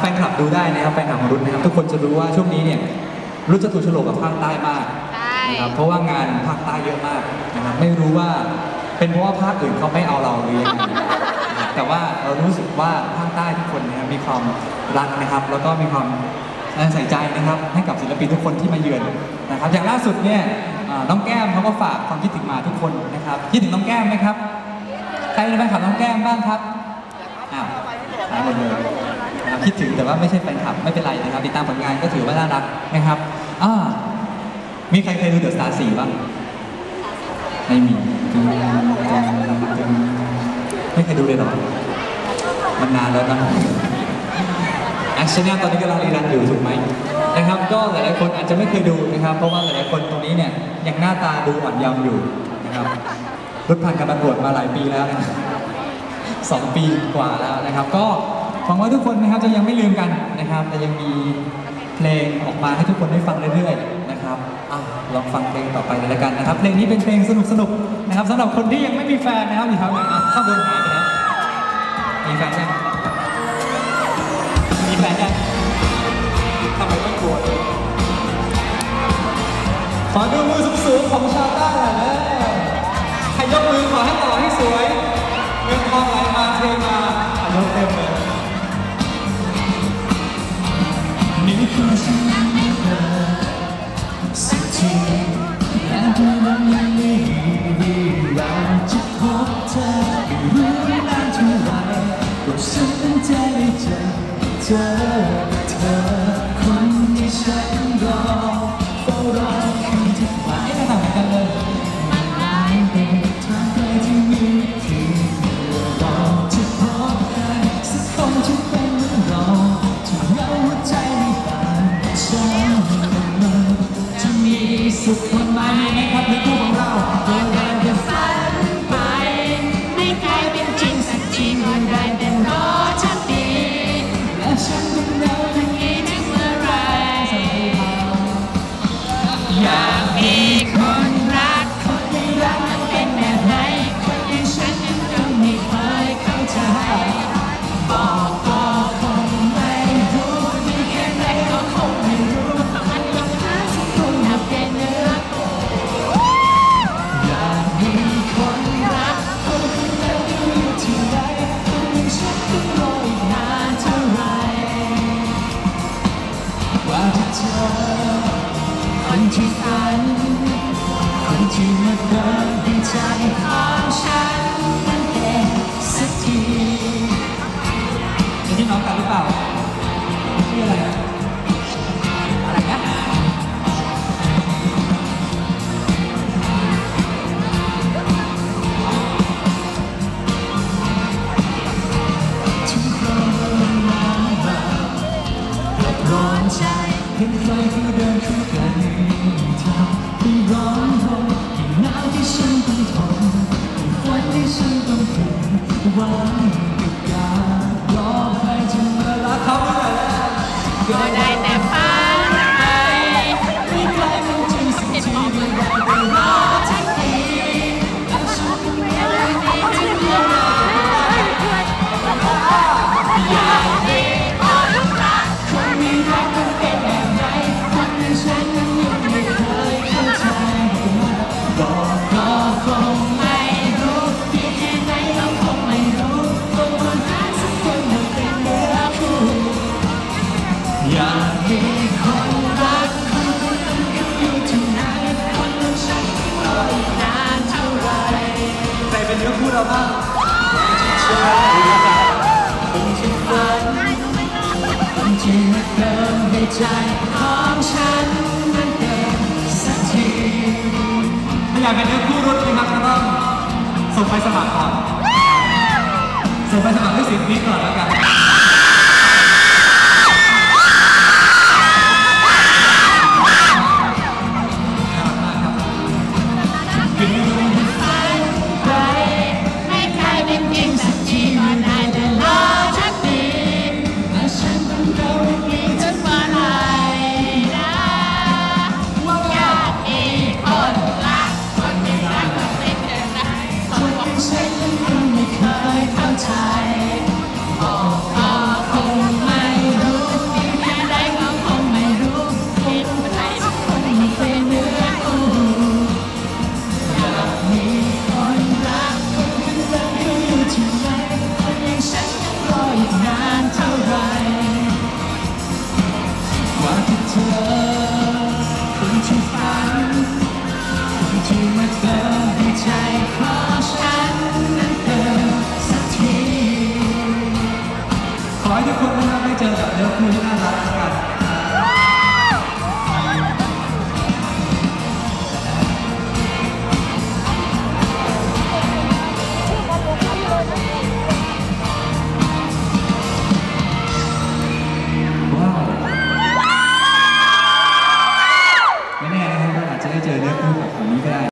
แฟนคลับดูได้นะครับแฟนคลับของรุ่นนะครับทุกคนจะรู้ว่าช่วงนี้เนี่ยรุ่นจะถูกฉลกกับภาคใต้มากใช่ นะครับเพราะว่างานภาคใต้เยอะมากนะครับไม่รู้ว่าเป็นเพราะว่าภาคอื่นเขาไม่เอาเราหรือยังไงนะครับแต่ว่าเรารู้สึกว่าภาคใต้ทุกคนนะครับมีความรักนะครับ แล้วก็มีความใส่ใจนะครับให้กับศิลปินทุกคนที่มาเยือนนะครับอย่างล่าสุดเนี่ยอ่าน้องแก้มเขาก็ฝากความคิดถึงมาทุกคนนะครับคิดถึงน้องแก้มไหมครับ ใครเป็นแฟนคลับน้องแก้มบ้างครับอ้าวหายหมดเลยนะ คิดถึงแต่ว่าไม่ใช่แฟนคลับไม่เป็นไรนะครับ ติดตามผลงานก็ถือว่าน่ารักนะครับอ่ามีใครเคยดูเดอะสตาร์สี่บ้างไม่มีไม่เคยดูเลยหรอมันนานแล้วนะแอคชั่นตอนนี้กำลังรีรันอยู่ถูกไหมนะครับก็หลายๆคนอาจจะไม่เคยดูนะครับ เพราะว่าหลายๆคนตรงนี้เนี่ยยังหน้าตาดูอ่อนเยาว์อยู่นะครับรุ่นผ่านการประกวดมาหลายปีแล้วนะสองปีกว่าแล้วนะครับ ก็ หวังว่าทุกคนนะครับจะยังไม่ลืมกันนะครับแต่ยังมีเพลงออกมาให้ทุกคนได้ฟังเรื่อยๆนะครับอะลองฟังเพลงต่อไปเลยละกันนะครับเพลงนี้เป็นเพลงสนุกๆนะครับสำหรับคนที่ยังไม่มีแฟนนะครับอยู่แถวไหนอะข้างบนหายไปแล้วมีแฟนยังมีแฟนยังทำไมต้องกลัวขอดูมือสูงๆของชาวใต้หน่อยนะใครยกมือขอให้ต่อให้สวยเงินทองไหลมาเทมาอะยกเต็มเลย เจอคนที่ฝันคนที่มาเดินในใจขา เห็นใครที่เดินคู่กันทางที่ร้อนรนที่หนาวที่ฉันต้องทนที่ฝนที่ฉันต้องฝืนหวังกับการรอใครจะมารักเขาไม่ได้แล้วก็ได้ ใครเป็นเนื้อคู่งเจอคนที่ฝันคนที่มาเติมในใจของฉันมันเป็นสักทีถ้าอยากเป็นเนื้อคู่รุ่นนะครับก็ต้องส่งไปสมัครก่อนส่งไปสมัครด้วยสิบนิดก่อนแล้วกัน